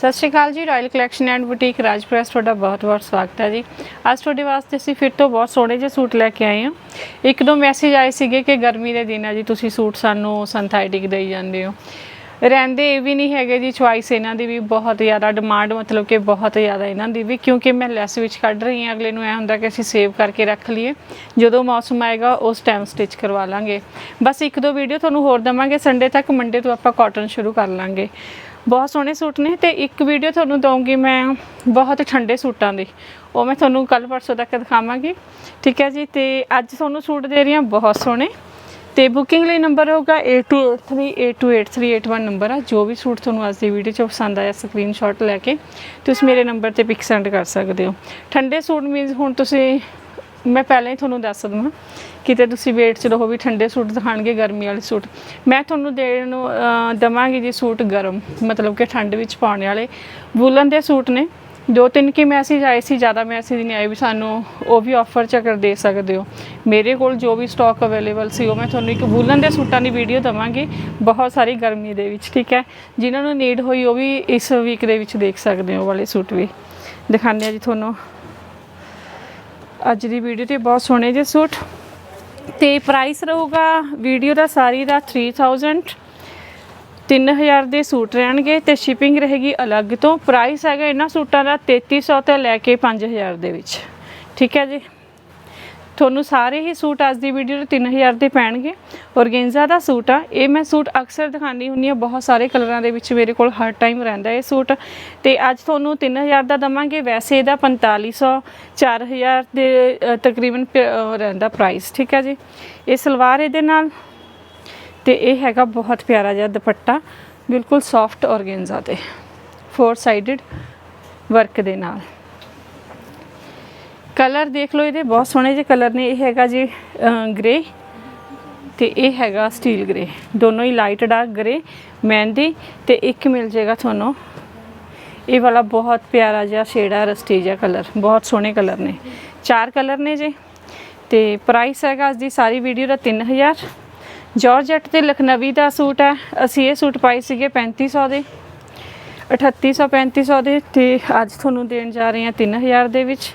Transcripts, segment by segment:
ਸਤਿ ਸ਼੍ਰੀ ਅਕਾਲ ਜੀ ਰਾਇਲ ਕਲੈਕਸ਼ਨ ਐਂਡ ਬੁਟੀਕ ਰਾਜਪ੍ਰੈਸ ਤੁਹਾਡਾ ਬਹੁਤ-ਬਹੁਤ ਸਵਾਗਤ ਹੈ ਜੀ। ਅੱਜ ਤੁਹਾਡੇ ਵਾਸਤੇ ਅਸੀਂ ਫਿਰ ਤੋਂ ਬਹੁਤ ਸੋਹਣੇ ਜਿਹੇ ਸੂਟ ਲੈ ਕੇ ਆਏ ਹਾਂ। ਇੱਕ ਦੋ ਮੈਸੇਜ ਆਏ ਸੀਗੇ ਕਿ ਗਰਮੀ ਦੇ ਦਿਨ ਆ ਜੀ ਤੁਸੀਂ ਸੂਟ ਸਾਨੂੰ ਸਿੰਥੈਟਿਕ ਦੇਈ ਜਾਂਦੇ ਹੋ। ਰਹਿੰਦੇ ਇਹ ਵੀ ਨਹੀਂ ਹੈਗੇ ਜੀ ਚੁਆਇਸ ਇਹਨਾਂ ਦੀ ਵੀ ਬਹੁਤ ਜ਼ਿਆਦਾ ਡਿਮਾਂਡ ਮਤਲਬ ਕਿ ਬਹੁਤ ਜ਼ਿਆਦਾ ਇਹਨਾਂ ਦੀ ਵੀ, ਕਿਉਂਕਿ ਮੈਂ ਲੈਸ ਵਿੱਚ ਕੱਢ ਰਹੀ ਹਾਂ। ਅਗਲੇ ਨੂੰ ਐ ਹੁੰਦਾ ਕਿ ਅਸੀਂ ਸੇਵ ਕਰਕੇ ਰੱਖ ਲਈਏ। ਜਦੋਂ ਮੌਸਮ ਆਏਗਾ, ਉਸ ਟਾਈਮ ਸਟਿਚ ਕਰਵਾ ਲਾਂਗੇ। ਬਸ ਇੱਕ ਦੋ ਵੀਡੀਓ ਤੁਹਾਨੂੰ ਹੋਰ ਦਵਾਂਗੇ। ਸੰਡੇ ਤੱਕ ਮੰਡੇ ਤੋਂ ਆਪਾਂ ਕਾਟਨ ਸ਼ੁਰੂ ਕਰ ਲਾਂਗੇ। ਬਹੁਤ ਸੋਹਣੇ ਸੂਟ ਨੇ ਤੇ ਇੱਕ ਵੀਡੀਓ ਤੁਹਾਨੂੰ ਦਊਂਗੀ ਮੈਂ ਬਹੁਤ ਠੰਡੇ ਸੂਟਾਂ ਦੀ। ਉਹ ਮੈਂ ਤੁਹਾਨੂੰ ਕੱਲ ਪਰਸੋਂ ਤੱਕ ਦਿਖਾਵਾਂਗੀ। ਠੀਕ ਹੈ ਜੀ, ਤੇ ਅੱਜ ਤੁਹਾਨੂੰ ਸੂਟ ਦੇ ਰਹੀ ਹਾਂ ਬਹੁਤ ਸੋਹਣੇ। ਤੇ ਬੁਕਿੰਗ ਲਈ ਨੰਬਰ ਹੋਗਾ 8283828381 ਨੰਬਰ ਆ। ਜੋ ਵੀ ਸੂਟ ਤੁਹਾਨੂੰ ਅੱਜ ਦੀ ਵੀਡੀਓ 'ਚ ਪਸੰਦ ਆਇਆ ਸਕਰੀਨਸ਼ਾਟ ਲੈ ਕੇ ਤੁਸੀਂ ਮੇਰੇ ਨੰਬਰ ਤੇ ਪਿਕ ਸੈਂਡ ਕਰ ਸਕਦੇ ਹੋ। ਠੰਡੇ ਸੂਟ ਮੀਨਸ ਹੁਣ ਤੁਸੀਂ ਮੈਂ ਪਹਿਲਾਂ ਹੀ ਤੁਹਾਨੂੰ ਦੱਸ ਦਵਾਂ ਕਿਤੇ ਤੁਸੀਂ ਵੇਟ 'ਚ ਰਹੋ ਵੀ ਠੰਡੇ ਸੂਟ ਦਿਖਾਣਗੇ ਗਰਮੀ ਵਾਲੇ ਸੂਟ। ਮੈਂ ਤੁਹਾਨੂੰ ਦੇਣ ਨੂੰ ਅਹ, ਦਵਾਂਗੀ ਜੀ ਸੂਟ ਗਰਮ ਮਤਲਬ ਕਿ ਠੰਡ ਵਿੱਚ ਪਾਉਣ ਵਾਲੇ। ਵੂਲਨ ਦੇ ਸੂਟ ਨੇ। ਦੋ ਤਿੰਨ ਕੀ ਮੈਸੇਜ ਆਏ ਸੀ ਜ਼ਿਆਦਾ ਮੈਸੇਜ ਨਹੀਂ ਆਏ ਵੀ ਸਾਨੂੰ ਉਹ ਵੀ ਆਫਰ ਚ ਅਗਰ ਦੇ ਸਕਦੇ ਹੋ। ਮੇਰੇ ਕੋਲ ਜੋ ਵੀ ਸਟਾਕ ਅਵੇਲੇਬਲ ਸੀ ਉਹ ਮੈਂ ਤੁਹਾਨੂੰ ਇੱਕ ਵੂਲਨ ਦੇ ਸੂਟਾਂ ਦੀ ਵੀਡੀਓ ਦਵਾਂਗੀ। ਬਹੁਤ ਸਾਰੀ ਗਰਮੀ ਦੇ ਵਿੱਚ ਠੀਕ ਹੈ? ਜਿਨ੍ਹਾਂ ਨੂੰ ਨੀਡ ਹੋਈ ਉਹ ਵੀ ਇਸ ਵੀਕ ਦੇ ਵਿੱਚ ਦੇਖ ਸਕਦੇ ਹੋ ਉਹ ਵਾਲੇ ਸੂਟ ਵੀ। ਦਿਖਾਉਂਦੇ ਆ ਜੀ ਤੁਹਾਨੂੰ। ਅੱਜ ਦੀ ਵੀਡੀਓ ਤੇ ਬਹੁਤ ਸੋਹਣੇ ਜਿਹੇ ਸੂਟ। ਤੇ ਪ੍ਰਾਈਸ ਰਹੂਗਾ ਵੀਡੀਓ ਦਾ ਸਾਰੀ ਦਾ 3000 3000 ਦੇ ਸੂਟ ਰਹਿਣਗੇ ਤੇ ਸ਼ਿਪਿੰਗ ਰਹੇਗੀ ਅਲੱਗ ਤੋਂ। ਪ੍ਰਾਈਸ ਹੈਗਾ ਇਹਨਾਂ ਸੂਟਾਂ ਦਾ 3300 ਤੋਂ ਲੈ ਕੇ 5000 ਦੇ ਵਿੱਚ। ਠੀਕ ਹੈ ਜੀ? ਤੁਹਾਨੂੰ ਸਾਰੇ ਹੀ ਸੂਟ ਅੱਜ ਦੀ ਵੀਡੀਓ ਦੇ 3000 ਦੇ ਪੈਣਗੇ। ਔਰਗੇਂਜ਼ਾ ਦਾ ਸੂਟ ਆ, ਇਹ ਮੈਂ ਸੂਟ ਅਕਸਰ ਦਿਖਾਉਂਦੀ ਹੁੰਦੀ ਆ ਬਹੁਤ ਸਾਰੇ ਕਲਰਾਂ ਦੇ ਵਿੱਚ ਮੇਰੇ ਕੋਲ ਹਰ ਟਾਈਮ ਰਹਿੰਦਾ ਇਹ ਸੂਟ। ਤੇ ਅੱਜ ਤੁਹਾਨੂੰ 3000 ਦਾ ਦਵਾਂਗੇ, ਵੈਸੇ ਇਹਦਾ 4500 4000 ਦੇ ਤਕਰੀਬਨ ਪ- ਰਹਿੰਦਾ ਪ੍ਰਾਈਸ ਠੀਕ ਹੈ ਜੀ? ਇਹ ਸਲਵਾਰ ਇਹਦੇ ਨਾਲ, ਤੇ ਇਹ ਹੈਗਾ ਬਹੁਤ ਪਿਆਰਾ ਜਿਹਾ ਦੁਪੱਟਾ, ਬਿਲਕੁਲ ਸੌਫਟ ਔਰਗੇਂਜ਼ਾ ਤੇ ਫੋਰ ਸਾਈਡਡ ਵਰਕ ਦੇ ਨਾਲ। ਕਲਰ ਦੇਖ ਲਓ ਇਹਦੇ, ਬਹੁਤ ਸੋਹਣੇ ਜਿਹੇ ਕਲਰ ਨੇ। ਇਹ ਹੈਗਾ ਜੀ ਗ੍ਰੇ ਤੇ ਇਹ ਹੈਗਾ ਸਟੀਲ ਗ੍ਰੇ ਦੋਨੋਂ ਹੀ ਲਾਈਟ ਡਾਰਕ ਗ੍ਰੇ ਮਹਿੰਦੀ ਤੇ ਇੱਕ ਮਿਲ ਜਾਏਗਾ ਤੁਹਾਨੂੰ। ਇਹ ਵਾਲਾ ਬਹੁਤ ਪਿਆਰਾ ਜਿਹਾ ਸ਼ੇਡ ਹੈ ਰਸਟੀ ਜਿਹਾ ਕਲਰ। ਬਹੁਤ ਸੋਹਣੇ ਕਲਰ ਨੇ। ਚਾਰ ਕਲਰ ਨੇ ਜੀ। ਤੇ ਪ੍ਰਾਈਸ ਹੈਗਾ ਅੱਜ ਦੀ ਸਾਰੀ ਵੀਡੀਓ ਦਾ 3000 ਜਾਰਜਟ ਤੇ ਲਖਨਵੀ ਦਾ ਸੂਟ ਹੈ। ਅਸੀਂ ਇਹ ਸੂਟ ਪਾਏ ਸੀਗੇ 3500 ਦੇ। 3800 3500 ਦੇ। ਤੇ ਅੱਜ ਤੁਹਾਨੂੰ ਦੇਣ ਜਾ ਰਹੇ ਹਾਂ 3000 ਦੇ ਵਿੱਚ।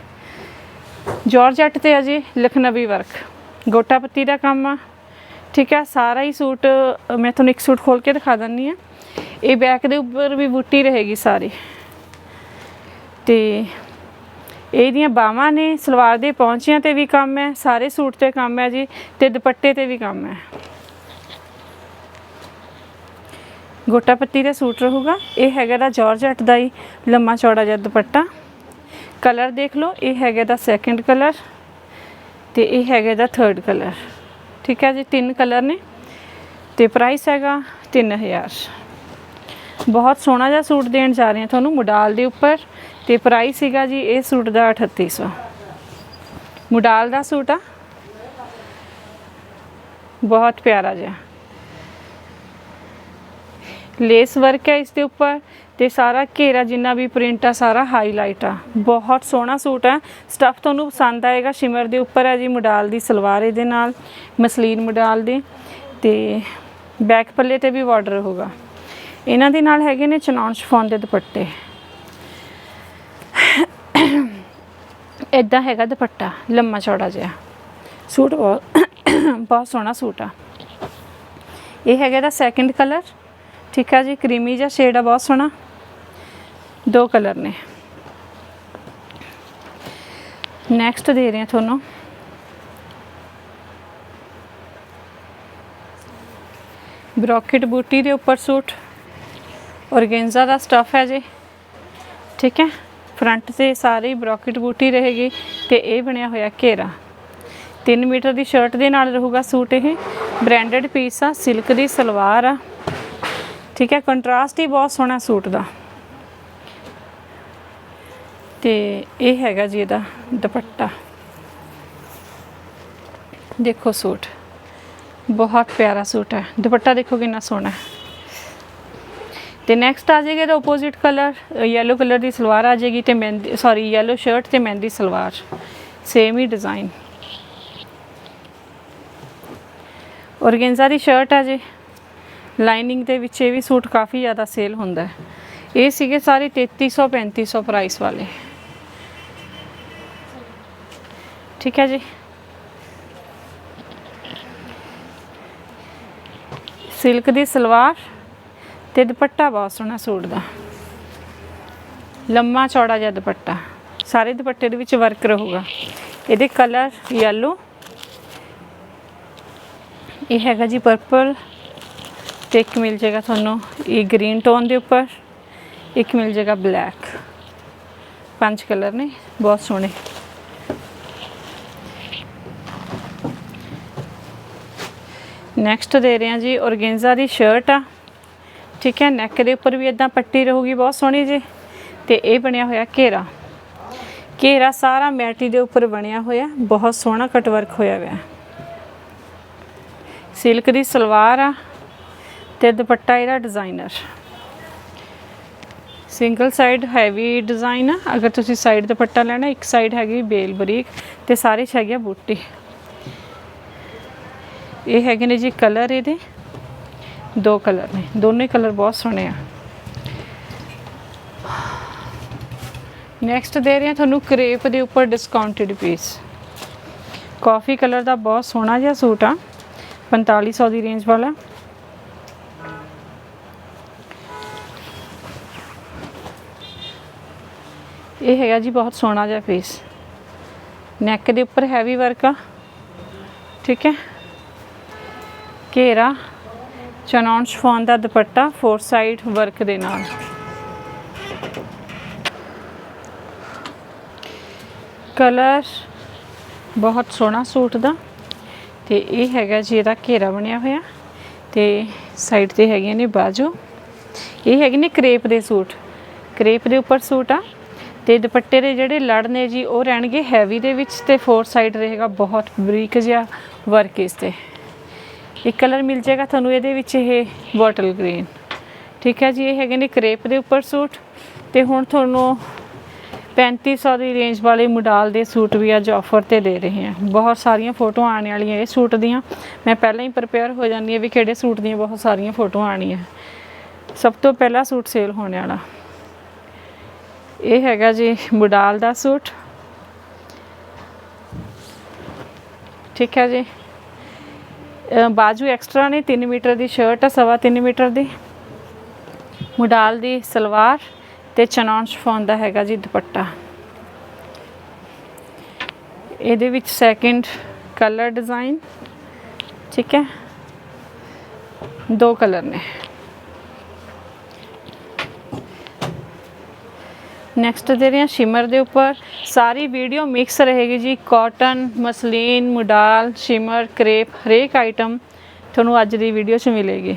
ਜਾਰਜਟ ਤੇ ਆ ਜੀ ਲਖਨਵੀ ਵਰਕ। ਗੋਟਾ ਪੱਤੀ ਦਾ ਕੰਮ ਆ। ਠੀਕ ਹੈ ਸਾਰਾ ਹੀ ਸੂਟ, ਮੈਂ ਤੁਹਾਨੂੰ ਇੱਕ ਸੂਟ ਖੋਲ ਕੇ ਦਿਖਾ ਦਿੰਨੀ ਆ ਇਹ ਬੈਕ ਦੇ ਉੱਪਰ ਵੀ ਬੂਟੀ ਰਹੇਗੀ ਸਾਰੀ। ਤੇ ਇਹਦੀਆਂ ਬਾਹਾਂ ਨੇ, ਸਲਵਾਰ ਦੇ ਪੌਂਚਿਆਂ ਤੇ ਵੀ ਕੰਮ ਹੈ, ਸਾਰੇ ਸੂਟ ਤੇ ਕੰਮ ਹੈ ਜੀ, ਤੇ ਦੁਪੱਟੇ ਤੇ ਵੀ ਕੰਮ ਹੈ। ਗੋਟਾ ਪੱਤੀ ਦਾ ਸੂਟ ਰਹੂਗਾ। ਇਹ ਹੈਗਾ ਦਾ ਜਾਰਜਟ ਦਾ ਹੀ ਲੰਮਾ ਚੌੜਾ ਜਿਹਾ ਦੁਪੱਟਾ। ਕਲਰ ਦੇਖ ਲਓ, ਇਹ ਹੈਗਾ ਦਾ ਸੈਕੰਡ ਕਲਰ ਤੇ ਇਹ ਹੈਗਾ ਦਾ ਥਰਡ ਕਲਰ। ਠੀਕ ਹੈ ਜੀ, ਤਿੰਨ ਕਲਰ ਨੇ ਤੇ ਪ੍ਰਾਈਸ ਹੈਗਾ 3000 ਬਹੁਤ ਸੋਹਣਾ ਜਿਹਾ ਸੂਟ ਦੇਣ ਜਾ ਰਹੇ ਹਾਂ ਤੁਹਾਨੂੰ ਮੁਡਾਲ ਦੇ ਉੱਪਰ ਤੇ ਪ੍ਰਾਈਸ ਹੈਗਾ ਜੀ ਇਹ ਸੂਟ ਦਾ 3800 ਮੁਡਾਲ ਦਾ ਸੂਟ ਆ। ਬਹੁਤ ਪਿਆਰਾ ਜਿਹਾ। ਲੇਸ ਵਰਕ ਹੈ ਇਸ ਦੇ ਉੱਪਰ ਤੇ ਸਾਰਾ ਘੇਰਾ ਜਿੰਨਾ ਵੀ ਪ੍ਰਿੰਟ ਆ, ਸਾਰਾ ਹਾਈਲਾਈਟ ਆ। ਬਹੁਤ ਸੋਹਣਾ ਸੂਟ ਆ। ਸਟੱਫ ਤੁਹਾਨੂੰ ਪਸੰਦ ਆਏਗਾ ਸ਼ਿਮਰ ਦੇ ਉੱਪਰ ਹੈ ਜੀ, ਮਡਾਲ ਦੀ ਸਲਵਾਰ ਇਹਦੇ ਨਾਲ, ਮਸਲੀਨ ਮਡਾਲ ਦੇ। ਤੇ ਬੈਕ ਪੱਲੇ ਤੇ ਵੀ ਬਾਰਡਰ ਹੋਗਾ ਇਹਨਾਂ ਦੇ ਨਾਲ ਹੈਗੇ ਨੇ ਚਨੌਨ ਸ਼ਫੋਨ ਦੇ ਦੁਪੱਟੇ। ਇਦਾਂ ਹੈਗਾ ਦੁਪੱਟਾ, ਲੰਮਾ ਚੌੜਾ ਜਿਹਾ। ਸੂਟ ਬਹੁਤ ਬਹੁਤ ਸੋਹਣਾ ਸੂਟ ਆ। ਇਹ ਹੈਗਾ ਦਾ ਸੈਕੰਡ ਕਲਰ ਠੀਕ ਆ ਜੀ, ਕਰੀਮੀ ਜਿਹਾ ਸ਼ੇਡ ਆ, ਬਹੁਤ ਸੋਹਣਾ। ਦੋ ਕਲਰ ਨੇ। ਨੈਕਸਟ ਦੇ ਰਹੇ ਹਾਂ ਤੁਹਾਨੂੰ। ਬ੍ਰੋਕਟ ਬੂਟੀ ਦੇ ਉੱਪਰ ਸੂਟ। ਔਰਗੇਂਜ਼ਾ ਦਾ ਸਟਫ ਹੈ ਜੀ। ਠੀਕ ਹੈ। ਫਰੰਟ ਤੇ ਸਾਰੀ ਬ੍ਰੋਕਟ ਬੂਟੀ ਰਹੇਗੀ ਤੇ ਇਹ ਬਣਿਆ ਹੋਇਆ ਘੇਰਾ। 3 ਮੀਟਰ ਦੀ ਸ਼ਰਟ ਦੇ ਨਾਲ ਰਹੂਗਾ ਸੂਟ ਇਹ। ਬ੍ਰਾਂਡਡ ਪੀਸ ਆ ਸਿਲਕ ਦੀ ਸਲਵਾਰ ਆ। ਠੀਕ ਹੈ। ਕੰਟਰਾਸਟ ਹੀ ਬਹੁਤ ਸੋਹਣਾ ਸੂਟ ਦਾ। ਤੇ ਇਹ ਹੈਗਾ ਜੀ ਇਹਦਾ ਦੁਪੱਟਾ। ਦੇਖੋ ਸੂਟ। ਬਹੁਤ ਪਿਆਰਾ ਸੂਟ ਹੈ। ਦੁਪੱਟਾ ਦੇਖੋ ਕਿੰਨਾ ਸੋਹਣਾ ਹੈ। ਤੇ ਨੈਕਸਟ ਆ ਜਾਏਗਾ ਇਹਦਾ ਆਪੋਜ਼ਿਟ ਕਲਰ ਯੈਲੋ ਕਲਰ ਦੀ ਸਲਵਾਰ ਆ ਜਾਏਗੀ ਤੇ ਮਹਿੰਦੀ ਸੌਰੀ ਯੈਲੋ ਸ਼ਰਟ ਤੇ ਮਹਿੰਦੀ ਸਲਵਾਰ। ਸੇਮ ਹੀ ਡਿਜ਼ਾਈਨ ਔਰਗੇਂਜ਼ਾ ਦੀ ਸ਼ਰਟ ਆ ਜੇ। ਲਾਈਨਿੰਗ ਦੇ ਵਿੱਚ ਇਹ ਵੀ ਸੂਟ ਕਾਫੀ ਜ਼ਿਆਦਾ ਸੇਲ ਹੁੰਦਾ ਹੈ। ਇਹ ਸੀਗੇ ਸਾਰੇ 3300 3500 ਪ੍ਰਾਈਸ ਵਾਲੇ। ਠੀਕ ਹੈ ਜੀ। ਸਿਲਕ ਦੀ ਸਲਵਾਰ ਤੇ ਦੁਪੱਟਾ ਬਹੁਤ ਸੋਹਣਾ ਸੂਟ ਦਾ। ਲੰਮਾ, ਚੌੜਾ ਜਿਹਾ ਦੁਪੱਟਾ। ਸਾਰੇ ਦੁਪੱਟੇ ਦੇ ਵਿੱਚ ਵਰਕ ਰਹੂਗਾ। ਇਹਦੇ ਕਲਰ ਯੈਲੋ ਇਹ ਹੈਗਾ ਜੀ ਪਰਪਲ ਤੇ ਇੱਕ ਮਿਲ ਜਾਏਗਾ ਤੁਹਾਨੂੰ ਇਹ ਗ੍ਰੀਨ ਟੋਨ ਦੇ ਉੱਪਰ। ਇੱਕ ਮਿਲ ਜਾਏਗਾ ਬਲੈਕ ਪੰਜ ਕਲਰ ਨੇ, ਬਹੁਤ ਸੋਹਣੇ। ਨੈਕਸਟ ਦੇ ਰਹੇ ਹਾਂ ਜੀ ਔਰਗੇਂਜ਼ਾ ਦੀ ਸ਼ਰਟ ਆ। ਠੀਕ ਹੈ ਨੈਕ ਦੇ ਉੱਪਰ ਵੀ ਇਦਾਂ ਪੱਟੀ ਰਹੂਗੀ, ਬਹੁਤ ਸੋਹਣੀ ਜੀ। ਤੇ ਇਹ ਬਣਿਆ ਹੋਇਆ ਘੇਰਾ। ਘੇਰਾ ਸਾਰਾ ਮੈਟੀ ਦੇ ਉੱਪਰ ਬਣਿਆ ਹੋਇਆ, ਬਹੁਤ ਸੋਹਣਾ ਕਟ ਵਰਕ ਹੋਇਆ ਹੋਇਆ। ਸਿਲਕ ਦੀ ਸਲਵਾਰ ਆ ਤੇ ਦੁਪੱਟਾ ਇਹਦਾ designer single side heavy design ਆ। ਅਗਰ ਤੁਸੀਂ ਸਾਈਡ ਦੁਪੱਟਾ ਲੈਣਾ, ਇੱਕ ਸਾਈਡ ਹੈਗੀ ਬੇਲ ਬਰੀਕ ਤੇ ਸਾਰੇ ਚ ਹੈਗੀ ਆ ਬੂਟੀ। ਇਹ ਹੈਗੇ ਨੇ ਜੀ ਕਲਰ ਇਹਦੇ। ਦੋ ਕਲਰ ਨੇ। ਦੋਨੇ ਕਲਰ ਬਹੁਤ ਸੋਹਣੇ ਆ। ਨੈਕਸਟ ਦੇ ਰਹੇ ਹਾਂ ਤੁਹਾਨੂੰ ਕਰੇਪ ਦੇ ਉੱਪਰ ਡਿਸਕਾਊਂਟਡ ਪੀਸ ਕਾਫੀ ਕਲਰ ਦਾ ਬਹੁਤ ਸੋਹਣਾ ਜਿਹਾ ਸੂਟ ਆ। 4500 ਦੀ ਰੇਂਜ ਵਾਲਾ। ਇਹ ਹੈਗਾ ਜੀ ਬਹੁਤ ਸੋਹਣਾ ਜਿਹਾ ਪੀਸ ਨੈਕ ਦੇ ਉੱਪਰ ਹੈਵੀ ਵਰਕ ਆ। ਠੀਕ ਹੈ। ਘੇਰਾ ਚਨੌਨ ਸ਼ਫੋਨ ਦਾ ਦੁਪੱਟਾ, ਫੋਰ ਸਾਈਡ ਵਰਕ ਦੇ ਨਾਲ। ਕਲਰ ਬਹੁਤ ਸੋਹਣਾ ਸੂਟ ਦਾ ਤੇ ਇਹ ਹੈਗਾ ਜੀ ਇਹਦਾ ਘੇਰਾ ਬਣਿਆ ਹੋਇਆ ਤੇ ਸਾਈਡ ਤੇ ਹੈਗੀਆਂ ਨੇ ਬਾਜੂ। ਇਹ ਹੈਗੇ ਨੇ ਕਰੇਪ ਦੇ ਸੂਟ। ਕਰੇਪ ਦੇ ਉੱਪਰ ਸੂਟ ਆ ਤੇ ਦੁਪੱਟੇ ਦੇ ਜਿਹੜੇ ਲੜ ਨੇ ਜੀ ਉਹ ਰਹਿਣਗੇ ਹੈਵੀ ਦੇ ਵਿੱਚ ਤੇ ਫੋਰ ਸਾਈਡ ਰਹੇਗਾ ਬਹੁਤ ਬਰੀਕ ਜਿਹਾ ਵਰਕ ਇਸ ਤੇ। ਇੱਕ ਕਲਰ ਮਿਲ ਜਾਏਗਾ ਤੁਹਾਨੂੰ ਇਹਦੇ ਵਿੱਚ ਇਹ ਬੋਟਲ ਗ੍ਰੀਨ। ਠੀਕ ਹੈ ਜੀ, ਇਹ ਹੈਗੇ ਨੇ ਕਰੇਪ ਦੇ ਉੱਪਰ ਸੂਟ। ਤੇ ਹੁਣ ਤੁਹਾਨੂੰ 3500 ਦੀ ਰੇਂਜ ਵਾਲੇ ਮੁਡਾਲ ਦੇ ਸੂਟ ਵੀ ਅੱਜ ਆਫਰ ਤੇ ਦੇ ਰਹੇ ਹਾਂ। ਬਹੁਤ ਸਾਰੀਆਂ ਫੋਟੋਆਂ ਆਉਣ ਵਾਲੀਆਂ ਇਹ ਸੂਟ ਦੀਆਂ। ਮੈਂ ਪਹਿਲਾਂ ਹੀ ਪ੍ਰਪੇਅਰ ਹੋ ਜਾਂਦੀ ਹਾਂ ਵੀ ਕਿਹੜੇ ਸੂਟ ਦੀਆਂ ਬਹੁਤ ਸਾਰੀਆਂ ਫੋਟੋਆਂ ਆਣੀਆਂ ਸਭ ਤੋਂ ਪਹਿਲਾ ਸੂਟ ਸੇਲ ਹੋਣ ਵਾਲਾ। ਇਹ ਹੈਗਾ ਜੀ ਮੁਡਾਲ ਦਾ ਸੂਟ। ਠੀਕ ਹੈ ਜੀ। ਬਾਜੂ ਐਕਸਟਰਾ ਨੇ 3 ਮੀਟਰ ਦੀ ਸ਼ਰਟ ਆ, ਸਵਾ 3 ਮੀਟਰ ਦੀ। ਮੁਡਾਲ ਦੀ ਸਲਵਾਰ ਤੇ ਚਨੌਨ ਸ਼ਫੋਨ ਦਾ ਹੈਗਾ ਜੀ ਦੁਪੱਟਾ। ਇਹਦੇ ਵਿੱਚ ਸੈਕਿੰਡ ਕਲਰ ਡਿਜ਼ਾਈਨ ਠੀਕ ਹੈ? ਦੋ ਕਲਰ ਨੇ। ਨੈਕਸਟ ਦੇ ਰਹੇ ਹਾਂ ਸ਼ਿਮਰ ਦੇ ਉੱਪਰ ਸਾਰੀ ਵੀਡੀਓ ਮਿਕਸ ਰਹੇਗੀ ਜੀ cotton muslin modal shimmer crepe ਹਰੇਕ ਆਈਟਮ ਤੁਹਾਨੂੰ ਅੱਜ ਦੀ ਵੀਡੀਓ 'ਚ ਮਿਲੇਗੀ।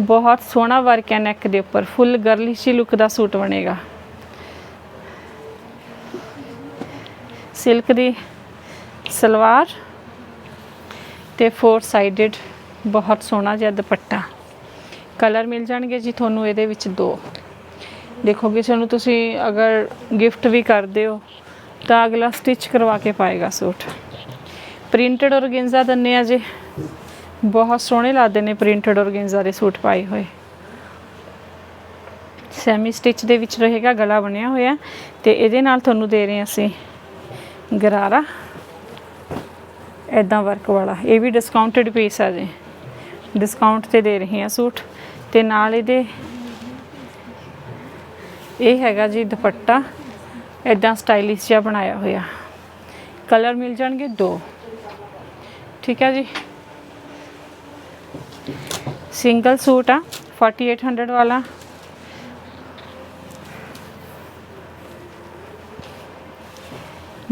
ਬਹੁਤ ਸੋਹਣਾ ਵਰਕ ਹੈ ਨੈਕ ਦੇ ਉੱਪਰ ਫੁੱਲ ਗਰਲਿਸ਼ੀ ਲੁੱਕ ਦਾ ਸੂਟ ਬਣੇਗਾ। ਸਿਲਕ ਦੀ ਸਲਵਾਰ ਤੇ ਫੋਰ ਸਾਈਡਡ ਬਹੁਤ ਸੋਹਣਾ ਜਿਹਾ ਦੁਪੱਟਾ। ਕਲਰ ਮਿਲ ਜਾਣਗੇ ਜੀ ਤੁਹਾਨੂੰ ਇਹਦੇ ਵਿੱਚ ਦੋ। ਦੇਖੋ ਕਿਸੇ ਨੂੰ ਤੁਸੀਂ ਅਗਰ ਗਿਫਟ ਵੀ ਕਰਦੇ ਹੋ, ਤਾਂ ਅਗਲਾ ਸਟਿਚ ਕਰਵਾ ਕੇ ਪਾਏਗਾ ਸੂਟ। ਪ੍ਰਿੰਟਡ ਔਰਗੇਂਜ਼ਾ ਦੰਨੇ ਆ ਜੀ। ਬਹੁਤ ਸੋਹਣੇ ਲੱਗਦੇ ਨੇ ਪ੍ਰਿੰਟਡ ਔਰਗੇਂਜ਼ਾ ਦੇ ਸੂਟ ਪਾਏ ਹੋਏ। ਸੈਮੀ ਸਟਿਚ ਦੇ ਵਿੱਚ ਰਹੇਗਾ, ਗਲਾ ਬਣਿਆ ਹੋਇਆ। ਤੇ ਇਹਦੇ ਨਾਲ ਤੁਹਾਨੂੰ ਦੇ ਰਹੇ ਹਾਂ ਅਸੀਂ ਗਰਾਰਾ। ਐਦਾਂ ਵਰਕ ਵਾਲਾ। ਇਹ ਵੀ ਡਿਸਕਾਊਂਟਡ ਪੀਸ ਆ ਜੀ। ਡਿਸਕਾਊਂਟ ਤੇ ਦੇ ਰਹੇ ਹਾਂ ਸੂਟ। ਤੇ ਨਾਲ ਇਹਦੇ ਇਹ ਹੈਗਾ ਜੀ ਦੁਪੱਟਾ। ਐਦਾਂ ਸਟਾਈਲਿਸ਼ ਜਿਹਾ ਬਣਾਇਆ ਹੋਇਆ। ਕਲਰ ਮਿਲ ਜਾਣਗੇ ਦੋ। ਠੀਕ ਹੈ ਜੀ। ਸਿੰਗਲ ਸੂਟ ਆ 4800 ਵਾਲਾ।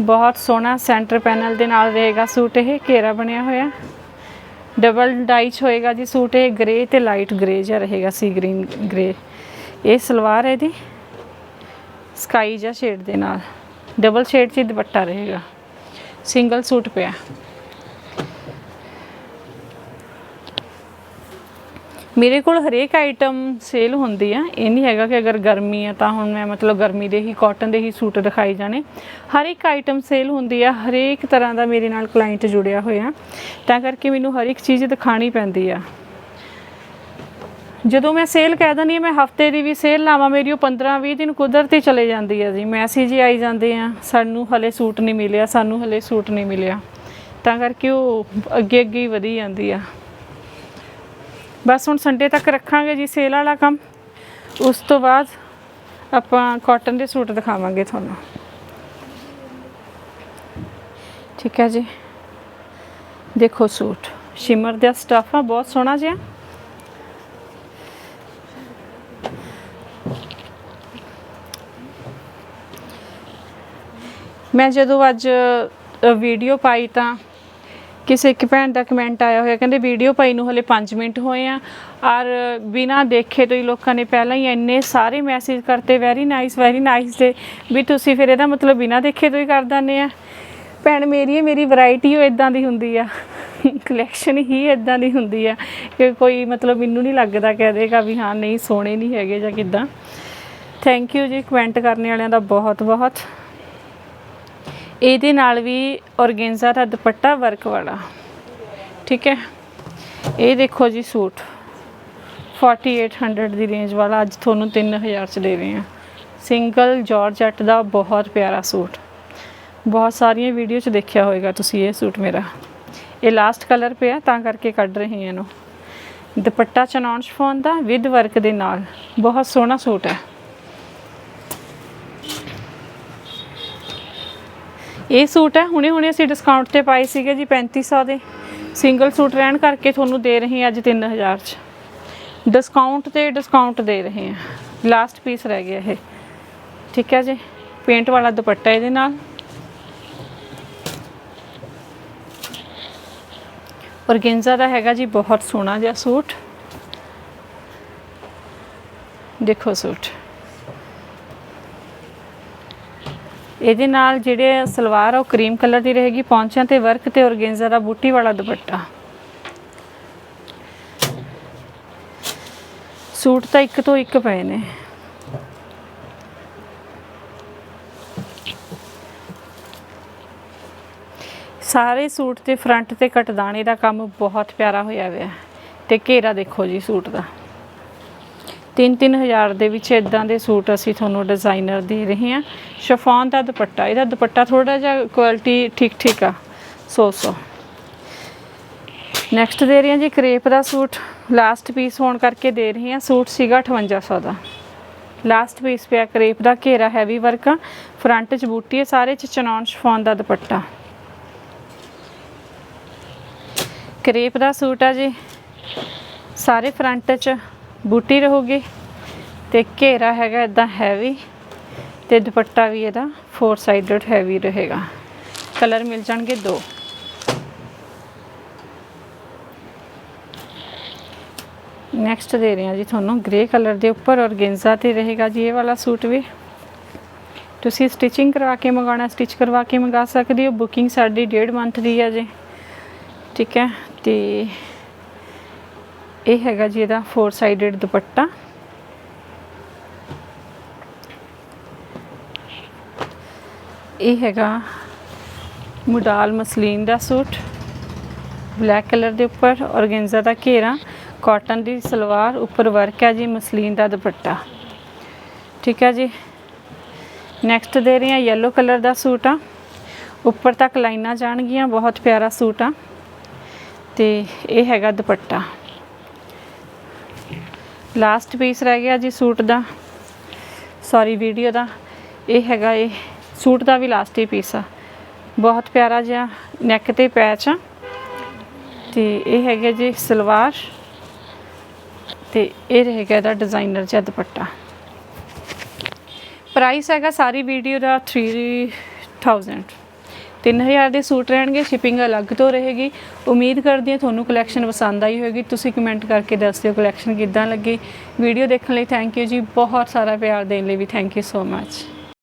ਬਹੁਤ ਸੋਹਣਾ ਸੈਂਟਰ ਪੈਨਲ ਦੇ ਨਾਲ ਰਹੇਗਾ ਸੂਟ ਇਹ, ਘੇਰਾ ਬਣਿਆ ਹੋਇਆ। ਡਬਲ ਡਾਈਚ ਹੋਏਗਾ ਜੀ ਸੂਟ ਇਹ ਗ੍ਰੇ ਤੇ ਲਾਈਟ ਗ੍ਰੇ ਜਿਹਾ ਰਹੇਗਾ ਸੀ ਗ੍ਰੀਨ ਗ੍ਰੇ ਇਹ ਸਲਵਾਰ ਹੈ ਇਹਦੀ। ਸਕਾਈ ਜਾਂ ਸ਼ੇਡ ਦੇ ਨਾਲ। ਡਬਲ ਸ਼ੇਡ 'ਚ ਦੁਪੱਟਾ ਰਹੇਗਾ। ਸਿੰਗਲ ਸੂਟ ਪਿਆ। ਮੇਰੇ ਕੋਲ ਹਰੇਕ ਆਈਟਮ ਸੇਲ ਹੁੰਦੀ ਆ। ਇਹ ਨਹੀਂ ਹੈਗਾ ਕਿ ਅਗਰ ਗਰਮੀ ਆ ਤਾਂ ਹੁਣ ਮੈਂ ਮਤਲਬ ਗਰਮੀ ਦੇ ਹੀ, ਕਾਟਨ ਦੇ ਹੀ ਸੂਟ ਦਿਖਾਈ ਜਾਣੇ। ਹਰ ਇੱਕ ਆਈਟਮ ਸੇਲ ਹੁੰਦੀ ਆ। ਹਰੇਕ ਤਰ੍ਹਾਂ ਦਾ ਮੇਰੇ ਨਾਲ ਕਲਾਇੰਟ ਜੁੜਿਆ ਹੋਇਆ। ਤਾਂ ਕਰਕੇ ਮੈਨੂੰ ਹਰ ਇੱਕ ਚੀਜ਼ ਦਿਖਾਣੀ ਪੈਂਦੀ ਆ। ਜਦੋਂ ਮੈਂ ਸੇਲ ਕਹਿ ਦਿੰਦੀ ਹਾਂ, ਮੈਂ ਹਫ਼ਤੇ ਦੀ ਵੀ ਸੇਲ ਲਾਵਾਂ, ਮੇਰੀ ਉਹ 15 20 ਦਿਨ ਕੁਦਰਤੀ ਚਲੇ ਜਾਂਦੀ ਆ ਜੀ। ਮੈਸੇਜ ਹੀ ਆਈ ਜਾਂਦੇ ਆ ਸਾਨੂੰ ਹਲੇ ਸੂਟ ਨਹੀਂ ਮਿਲਿਆ, ਸਾਨੂੰ ਹਲੇ ਸੂਟ ਨਹੀਂ ਮਿਲਿਆ। ਤਾਂ ਕਰਕੇ ਉਹ ਅੱਗੇ ਅੱਗੇ ਹੀ ਵਧੀ ਜਾਂਦੀ ਆ। ਬਸ ਹੁਣ ਸੰਡੇ ਤੱਕ ਰੱਖਾਂਗੇ ਜੀ ਸੇਲ ਵਾਲਾ ਕੰਮ। ਉਸ ਤੋਂ ਬਾਅਦ ਆਪਾਂ ਕਾਟਨ ਦੇ ਸੂਟ ਦਿਖਾਵਾਂਗੇ ਤੁਹਾਨੂੰ। ਠੀਕ ਹੈ ਜੀ। ਦੇਖੋ ਸੂਟ। ਸ਼ਿਮਰ ਦਾ ਸਟਫ ਆ, ਬਹੁਤ ਸੋਹਣਾ ਜਿਹਾ। ਮੈਂ ਜਦੋਂ ਅੱਜ ਵੀਡੀਓ ਪਾਈ ਤਾਂ ਕਿਸੇ ਇੱਕ ਭੈਣ ਦਾ ਕਮੈਂਟ ਆਇਆ ਹੋਇਆ, ਕਹਿੰਦੇ ਵੀਡੀਓ ਪਾਈ ਨੂੰ ਹਲੇ 5 ਮਿੰਟ ਹੋਏ ਆ, ਔਰ ਬਿਨਾ ਦੇਖੇ ਤੋਂ ਹੀ ਲੋਕਾਂ ਨੇ ਪਹਿਲਾਂ ਹੀ ਇੰਨੇ ਸਾਰੇ ਮੈਸੇਜ ਕਰਤੇ ਵੈਰੀ ਨਾਈਸ ਵੈਰੀ ਨਾਈਸ ਦੇ, ਵੀ ਤੁਸੀਂ ਫਿਰ ਇਹਦਾ ਮਤਲਬ ਬਿਨਾ ਦੇਖੇ ਤੋਂ ਹੀ ਕਰ ਦਿੰਦੇ ਆ। ਭੈਣ ਮੇਰੀ ਮੇਰੀ ਵੈਰਾਈਟੀ ਉਹ ਇਦਾਂ ਦੀ ਹੁੰਦੀ ਆ। ਕਲੈਕਸ਼ਨ ਹੀ ਇਦਾਂ ਦੀ ਹੁੰਦੀ ਆ, ਕਿ ਕੋਈ ਮਤਲਬ ਮੈਨੂੰ ਨਹੀਂ ਲੱਗਦਾ ਕਹਿ ਦੇਗਾ ਵੀ ਹਾਂ, ਨਹੀਂ, ਸੋਹਣੇ ਨਹੀਂ ਹੈਗੇ ਜਾਂ ਕਿਦਾਂ। ਥੈਂਕ ਯੂ ਜੀ ਕਮੈਂਟ ਕਰਨ ਵਾਲਿਆਂ ਦਾ ਬਹੁਤ ਬਹੁਤ ਇਹਦੇ ਨਾਲ ਵੀ ਔਰਗੇਂਜ਼ਾ ਦਾ ਦੁਪੱਟਾ ਵਰਕ ਵਾਲਾ। ਠੀਕ ਹੈ? ਇਹ ਦੇਖੋ ਜੀ ਸੂਟ। 4800 ਦੀ ਰੇਂਜ ਵਾਲਾ। ਅੱਜ ਤੁਹਾਨੂੰ 3000 ਚ ਦੇ ਰਹੇ ਹਾਂ। ਸਿੰਗਲ ਜਾਰਜਟ ਦਾ ਬਹੁਤ ਪਿਆਰਾ ਸੂਟ। ਬਹੁਤ ਸਾਰੀਆਂ ਵੀਡੀਓ ਚ ਦੇਖਿਆ ਹੋਵੇਗਾ ਤੁਸੀਂ ਇਹ ਸੂਟ ਮੇਰਾ। ਇਹ ਲਾਸਟ ਕਲਰ ਪਿਆ, ਤਾਂ ਕਰਕੇ ਕੱਢ ਰਹੀ ਹਾਂ ਇਹਨੂੰ। ਦੁਪੱਟਾ ਚਨੌਨ ਸ਼ਫੋਨ ਦਾ ਵਿਦ ਵਰਕ ਦੇ ਨਾਲ। ਬਹੁਤ ਸੋਹਣਾ ਸੂਟ ਹੈ। ਇਹ ਸੂਟ ਹੈ, ਹੁਣੇ ਹੁਣੇ ਅਸੀਂ ਡਿਸਕਾਊਂਟ ਤੇ ਪਾਏ ਸੀਗੇ ਜੀ 3500 ਦੇ। ਸਿੰਗਲ ਸੂਟ ਰਹਿਣ ਕਰਕੇ ਤੁਹਾਨੂੰ ਦੇ ਰਹੇ ਹਾਂ ਅੱਜ 3000 ਚ। ਡਿਸਕਾਊਂਟ ਤੇ ਡਿਸਕਾਊਂਟ ਦੇ ਰਹੇ ਹਾਂ। ਲਾਸਟ ਪੀਸ ਰਹਿ ਗਿਆ ਇਹ। ਠੀਕ ਹੈ ਜੀ ਪੇਂਟ ਵਾਲਾ ਦੁਪੱਟਾ ਇਹਦੇ ਨਾਲ। ਔਰਗੇਂਜ਼ਾ ਦਾ ਹੈਗਾ ਜੀ ਬਹੁਤ ਸੋਹਣਾ ਜਿਹਾ ਸੂਟ। ਦੇਖੋ ਸੂਟ। ਇਹਦੇ ਨਾਲ ਜਿਹੜੇ ਸਲਵਾਰ ਉਹ ਕਰੀਮ ਕਲਰ ਦੀ ਰਹੇਗੀ, ਪੌਂਚਿਆਂ ਤੇ ਵਰਕ ਤੇ ਔਰਗੇਂਜ਼ਾ ਦਾ ਬੂਟੀ ਵਾਲਾ ਦੁਪੱਟਾ। ਸੂਟ ਤਾਂ ਇੱਕ ਤੋਂ ਇੱਕ ਪਏ ਨੇ। ਸਾਰੇ ਸੂਟ ਤੇ ਫਰੰਟ ਤੇ ਕਟਦਾਣੇ ਦਾ ਕੰਮ ਬਹੁਤ ਪਿਆਰਾ ਹੋਇਆ ਹੋਇਆ ਹੈ। ਤੇ ਘੇਰਾ ਦੇਖੋ ਜੀ ਸੂਟ ਦਾ। 3-3000 ਦੇ ਵਿੱਚ ਇਦਾਂ ਦੇ ਸੂਟ ਅਸੀਂ ਤੁਹਾਨੂੰ ਡਿਜ਼ਾਈਨਰ ਦੇ ਰਹੇ ਹਾਂ। ਸ਼ਫਾਨ ਦਾ ਦੁਪੱਟਾ, ਇਹਦਾ ਦੁਪੱਟਾ ਥੋੜਾ ਜਿਹਾ ਕੁਆਲਿਟੀ ਠੀਕ ਠੀਕ ਆ। ਸੋ ਸੋ। ਨੈਕਸਟ ਦੇ ਰਹੇ ਹਾਂ ਜੀ, ਕਰੇਪ ਦਾ ਸੂਟ। ਲਾਸਟ ਪੀਸ ਹੋਣ ਕਰਕੇ ਦੇ ਰਹੇ ਹਾਂ, ਸੂਟ ਸੀਗਾ 5800 ਦਾ। ਲਾਸਟ ਪੀਸ ਪਿਆ ਕਰੇਪ ਦਾ, ਘੇਰਾ ਹੈਵੀ ਵਰਕ ਆ। ਫਰੰਟ ਚ ਬੂਟੀ ਹੈ ਸਾਰੇ ਚ ਚਨੌਨ ਸ਼ਫਾਨ ਦਾ ਦੁਪੱਟਾ। ਕਰੇਪ ਦਾ ਸੂਟ ਆ ਜੀ, ਸਾਰੇ ਫਰੰਟ ਚ। ਬੂਟੀ ਰਹੂਗੀ ਤੇ ਘੇਰਾ ਹੈਗਾ ਇਦਾਂ ਹੈਵੀ ਤੇ ਦੁਪੱਟਾ ਵੀ ਇਹਦਾ ਫੋਰ ਸਾਈਡਡ ਹੈਵੀ ਰਹੇਗਾ। ਕਲਰ ਮਿਲ ਜਾਣਗੇ ਦੋ। ਨੈਕਸਟ ਦੇ ਰਹੇ ਹਾਂ ਜੀ ਤੁਹਾਨੂੰ ਗ੍ਰੇ ਕਲਰ ਦੇ ਉੱਪਰ ਔਰਗੇਂਜ਼ਾ ਤੇ ਰਹੇਗਾ ਜੀ ਇਹ ਵਾਲਾ ਸੂਟ ਵੀ। ਤੁਸੀਂ ਸਟਿਚਿੰਗ ਕਰਵਾ ਕੇ ਮੰਗਾਉਣਾ ਸਟਿਚ ਕਰਵਾ ਕੇ ਮੰਗਾ ਸਕਦੇ ਹੋ। ਬੁਕਿੰਗ ਸਾਡੀ ਡੇਢ ਮੰਥ ਦੀ ਹੈ ਜੀ। ਠੀਕ ਹੈ ਤੇ ਇਹ ਹੈਗਾ ਜੀ ਇਹਦਾ ਫੋਰ ਸਾਈਡਡ ਦੁਪੱਟਾ। ਇਹ ਹੈਗਾ ਮੁਡਾਲ ਮਸਲੀਨ ਦਾ ਸੂਟ। ਬਲੈਕ ਕਲਰ ਦੇ ਉੱਪਰ ਔਰਗੇਂਜ਼ਾ ਦਾ ਘੇਰਾ। ਕਾਟਨ ਦੀ ਸਲਵਾਰ ਉੱਪਰ ਵਰਕ ਹੈ ਜੀ ਮਸਲੀਨ ਦਾ ਦੁਪੱਟਾ। ਠੀਕ ਹੈ ਜੀ। ਨੈਕਸਟ ਦੇ ਰਹੀ ਹਾਂ yellow ਕਲਰ ਦਾ ਸੂਟ ਆ। ਉੱਪਰ ਤੱਕ ਲਾਈਨਾਂ ਜਾਣਗੀਆਂ, ਬਹੁਤ ਪਿਆਰਾ ਸੂਟ ਆ। ਤੇ ਇਹ ਹੈਗਾ ਦੁਪੱਟਾ। ਲਾਸਟ ਪੀਸ ਰਹਿ ਗਿਆ ਜੀ ਸੂਟ ਦਾ। ਸੌਰੀ ਵੀਡੀਓ ਦਾ। ਇਹ ਹੈਗਾ ਇਹ। ਸੂਟ ਦਾ ਵੀ ਲਾਸਟ ਹੀ ਪੀਸ ਆ। ਬਹੁਤ ਪਿਆਰਾ ਜਿਹਾ ਨੈਕ ਤੇ ਪੈਚ ਆ। ਤੇ ਇਹ ਹੈਗਾ ਜੀ ਸਲਵਾਰ। ਤੇ ਇਹ ਰਹੇਗਾ ਇਹਦਾ ਡਿਜ਼ਾਈਨਰ ਜਿਹਾ ਦੁਪੱਟਾ। ਪ੍ਰਾਈਸ ਹੈਗਾ ਸਾਰੀ ਵੀਡੀਓ ਦਾ 3000 3000 ਦੇ ਸੂਟ ਰਹਿਣਗੇ ਸ਼ਿਪਿੰਗ ਅਲੱਗ ਤੋਂ ਰਹੇਗੀ। ਉਮੀਦ ਕਰਦੀ ਹਾਂ ਤੁਹਾਨੂੰ ਕਲੈਕਸ਼ਨ ਪਸੰਦ ਆਈ ਹੋਵੇਗੀ। ਤੁਸੀਂ ਕਮੈਂਟ ਕਰਕੇ ਦੱਸ ਦਿਓ ਕਲੈਕਸ਼ਨ ਕਿੱਦਾਂ ਲੱਗੀ। ਵੀਡੀਓ ਦੇਖਣ ਲਈ ਥੈਂਕ ਯੂ ਜੀ। ਬਹੁਤ ਸਾਰਾ ਪਿਆਰ ਦੇਣ ਲਈ ਵੀ ਥੈਂਕ ਯੂ ਸੋ ਮੱਚ